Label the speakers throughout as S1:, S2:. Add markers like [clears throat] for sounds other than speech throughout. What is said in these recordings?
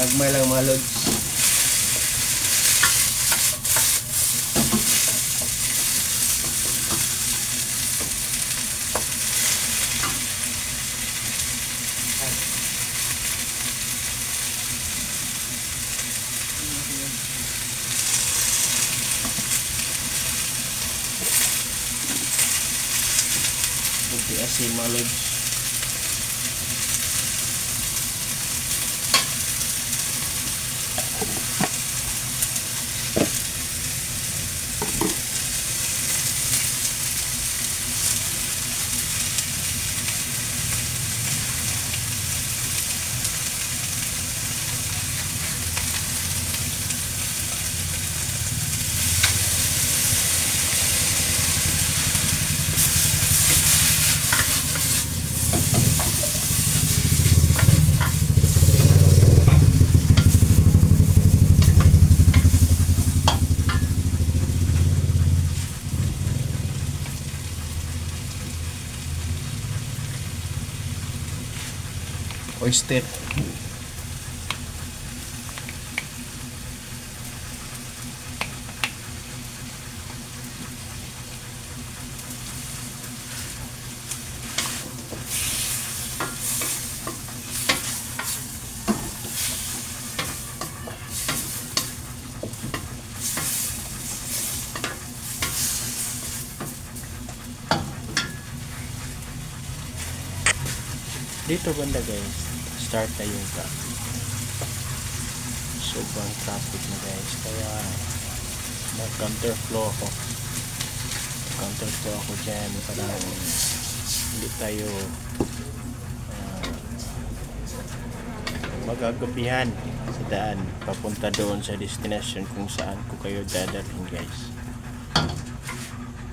S1: Gagmay lang mga lods. Kunti asin mga lods. Oyster.
S2: Dito banda guys, start na traffic. Sobrang traffic na guys, kaya mag-counterflow ako. Counterflow ako dyan para hindi tayo ah, magagabihan sa daan papunta doon sa destination kung saan ko kayo dadalhin guys.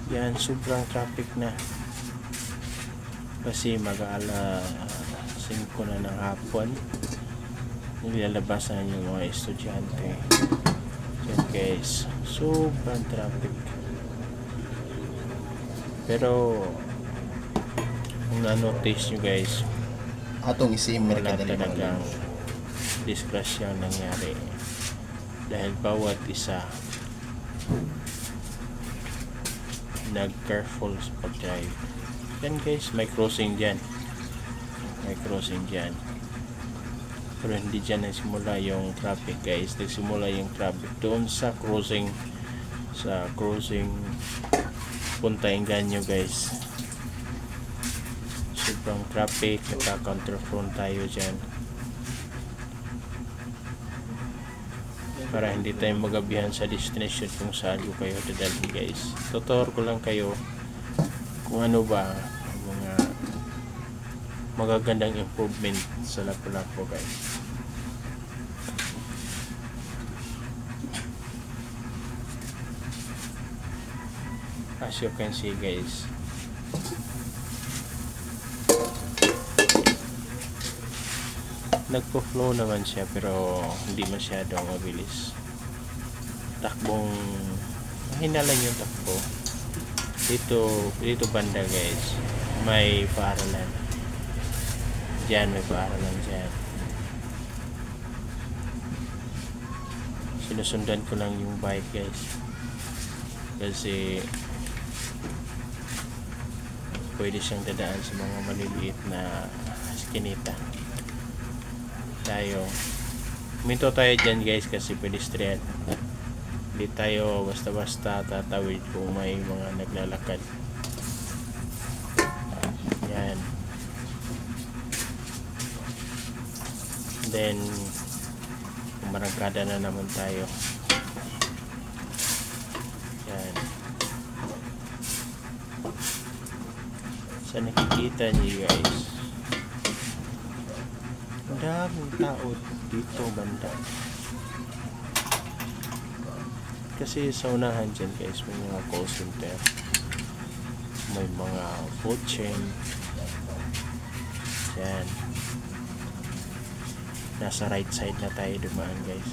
S2: Yan, sobrang traffic na kasi mag-aala 5 na ng hapon. Nilalabasan yung mga estudyante. Yan guys. Sobrang traffic. Pero kung na-notice nyo guys
S1: Atong isimmer
S2: wala talagang disgrasya ang nangyari. Dahil bawat isa nag-careful sa pag-drive. Yan guys may crossing dyan may crossing dyan. Pero hindi dyan nagsimula yung traffic guys. Nagsimula yung traffic doon sa crossing sa crossing punta Inganyo guys. Sobrang traffic nagka-counterfront tayo dyan. Para hindi tayo magabihan sa destination kung saan kayo dadalhin guys. Tutor ko lang kayo kung ano ba magagandang improvement sa Lapu-Lapu guys. As you can see guys. Nagpo-flow naman siya pero hindi masyadong mabilis. Takbong mahina lang yung takbo. Dito dito banda guys. May paaralan dyan may paaralan dyan. Sinusundan ko lang yung bike guys. Kasi pwede siyang dadaan sa mga maliliit na skinita. Tayo. Minto tayo dyan guys kasi pedestrian. Hindi tayo basta-basta tatawid kung may mga naglalakad then marangkada na naman tayo. Yan. Sa nakikita niyo guys ang daming tao dito banda. Kasi sa unahan dyan guys may mga call center. May mga food chain. Yan nasa right side na tayo dumaan guys.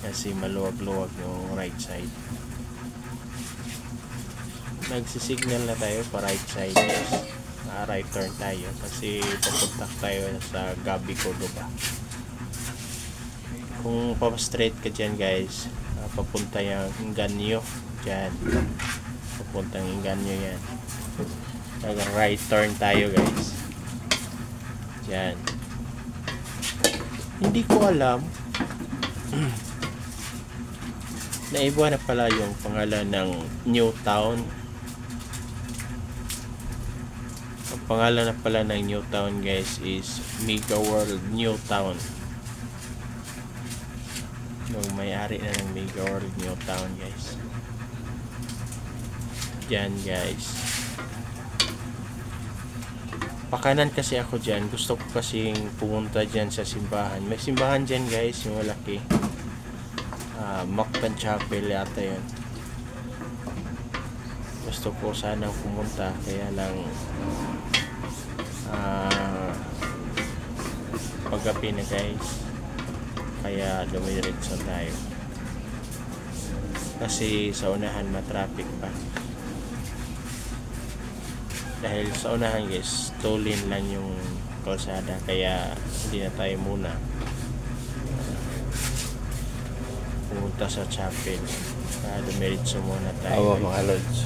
S2: Kasi maluwag-luwag yung right side. Nagsisignal na tayo pa right side guys. Ah, right turn tayo kasi papunta tayo sa Gabi Cordoba kung pa-straight ka dyan guys ah, papunta yung Inganyo dyan. Papuntang Inganyo yan. Nag right turn tayo guys dyan hindi ko alam. [clears throat] Naiba na pala yung pangalan ng New Town ang pangalan na pala ng New Town guys is Mega World New Town yung may-ari na ng Mega World New Town guys. Dyan guys pakanan kasi ako dyan. Gusto ko kasing pumunta dyan sa simbahan. May simbahan dyan guys yung malaki. Uh, Mactan Chapel yata yun. Gusto ko sanang pumunta kaya lang ah paggabi na guys. Kaya dumiretso tayo. Kasi sa unahan matraffic pa dahil sa unahan guys tolin lang yung kalsada kaya hindi na tayo muna pumunta sa chapel kaya dumiretso muna tayo
S1: Awa mga lods.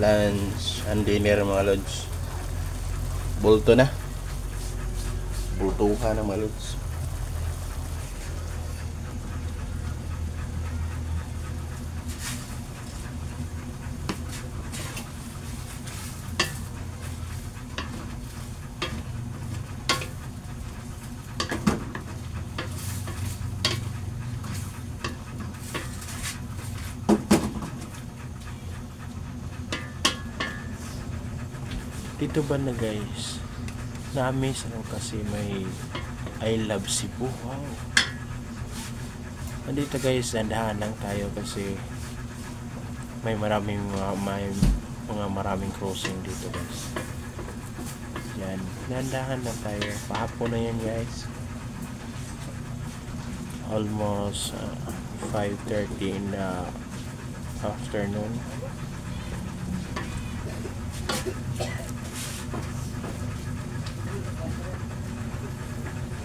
S1: Lunch and dinner mga lods. Bulto na. Bulto ka na mga lods.
S2: Dito ba na guys? Na-amaze ako kasi may I love Cebu. Wow. Nandito guys, nandahan lang tayo kasi may maraming mga may mga maraming crossing dito guys. Yan, nandahan lang tayo. Pahapon na yan guys. Almost uh, 5.30 in the afternoon.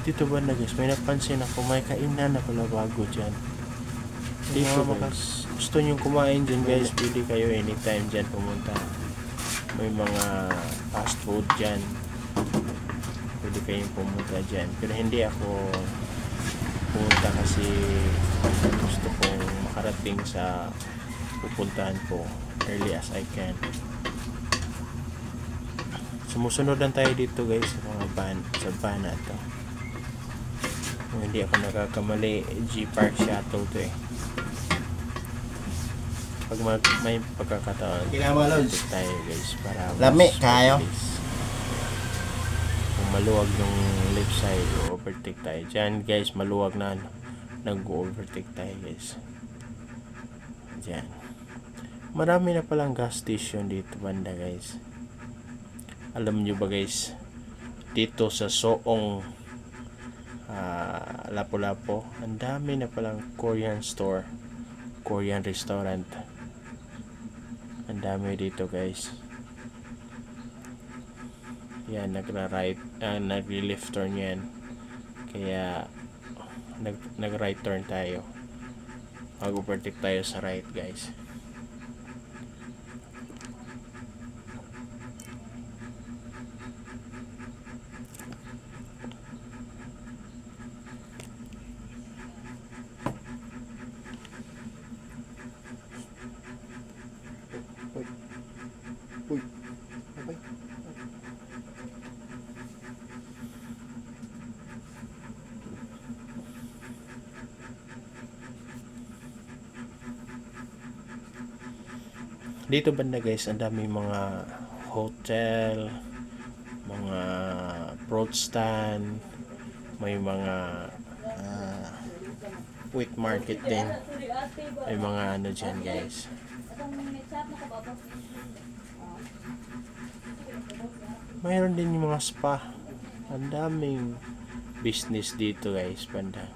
S2: Dito ba na guys, may napansin ako, may kainan na pala bago dyan. Dito makas, gusto nyo kumain dyan guys, pwede kayo anytime dyan pumunta. May mga fast food dyan. Pwede kayong pumunta dyan. Pero hindi ako pumunta kasi gusto kong makarating sa pupuntahan ko early as I can. Sumusunod lang tayo dito guys sa mga van, sa van na to. Kung hindi ako nakakamali, G-Park Shuttle to eh. Pag mag, may pagkakataon,
S1: Kailangan lods.
S2: tayo guys para
S1: Lami,
S2: mas
S1: kayo.
S2: Kung maluwag yung left side, overtake tayo. Diyan guys, maluwag na ano, nag-overtake tayo guys. Diyan. Marami na palang gas station dito banda guys. Alam nyo ba guys, dito sa Soong ah, Lapu-Lapu, ang dami na palang Korean store, Korean restaurant. Ang dami dito guys. Yan, nagra-right, uh, nagli-left turn yan. Kaya, nag, nag-right turn tayo. Mag-overtake tayo sa right guys. Dito banda guys, ang dami mga hotel, mga fruit stand, may mga ah, wheat market din. May mga ano dyan guys. Mayroon din yung mga spa. Ang daming business dito guys, banda.